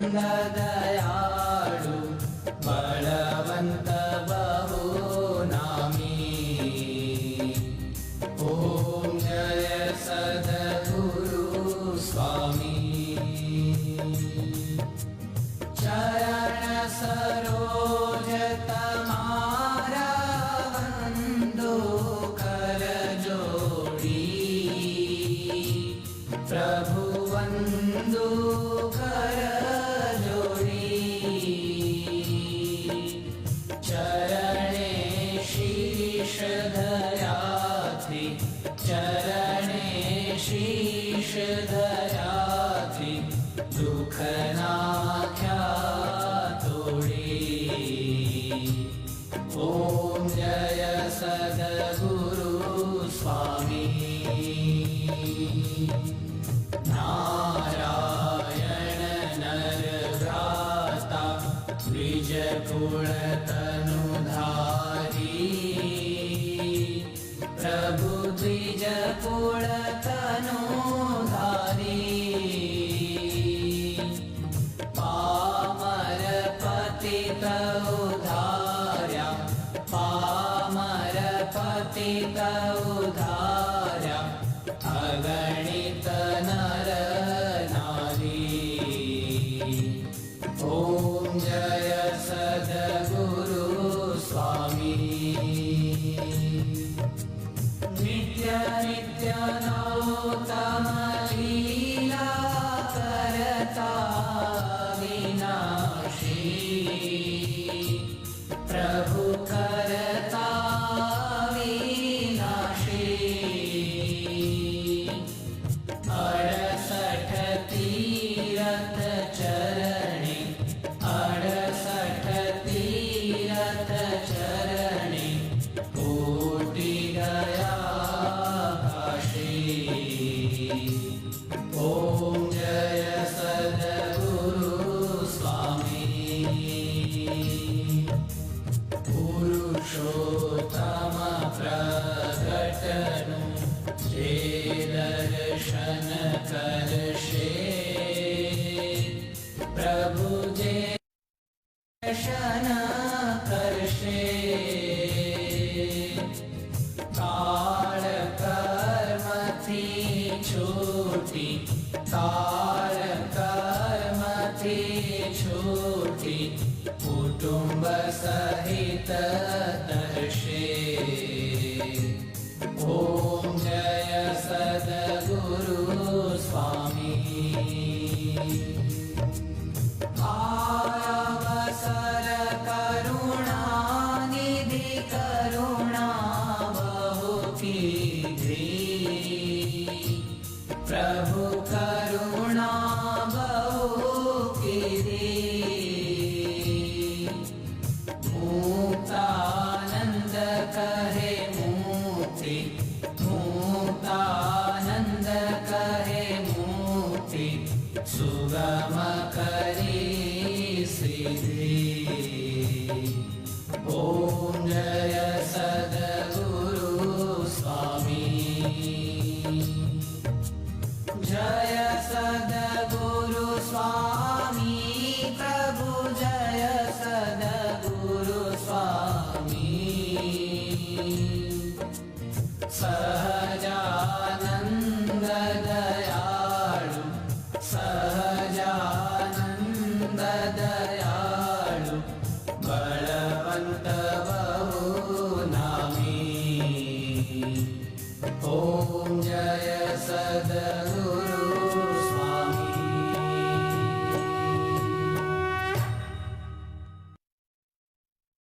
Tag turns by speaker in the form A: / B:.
A: दयाळु बलवन्त बहु नामी ॐ जय सद्गुरु स्वामी चरण सरोज तमारा वन्दो कर जोडी प्रभु वन्दो कर शीश धराथी दुःख नाख्या ॐ जय सद्गुरु स्वामी नारायण नरभ्राता पतित उधार्या अगणित नर नारी। ॐ जय सद्गुरु स्वामी। नित्य नित्य Om Oh, तार काळ कर्मथी छोटी कुटुंब सहित दर्शे ॐ ظلم